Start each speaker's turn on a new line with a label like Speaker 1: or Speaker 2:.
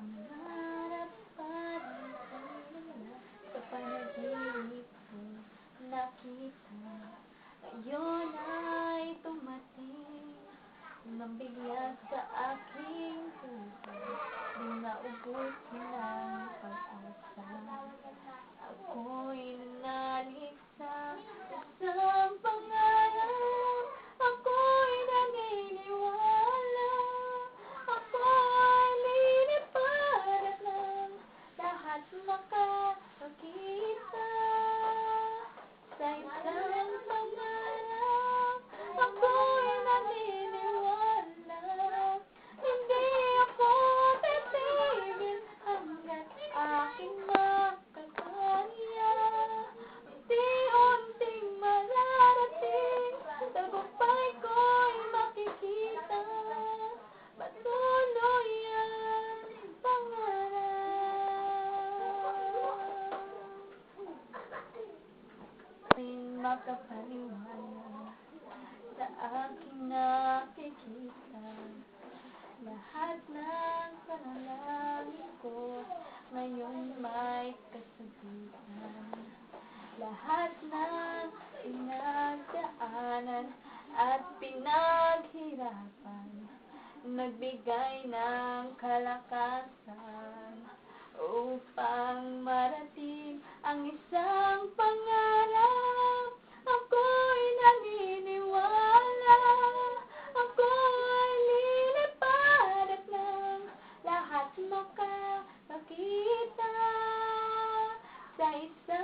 Speaker 1: Pangarap parang kanina Sa panaginip ko nakita Ngayon ay tumating Nang bigla sa aking puso Di naubos ng makapaniwala Sa aking nakikita Lahat ng panalangin ko Ngayon may kasagutan Lahat ng pinagdaanan At pinaghirapan Nagbigay ng kalakasan Upang nights.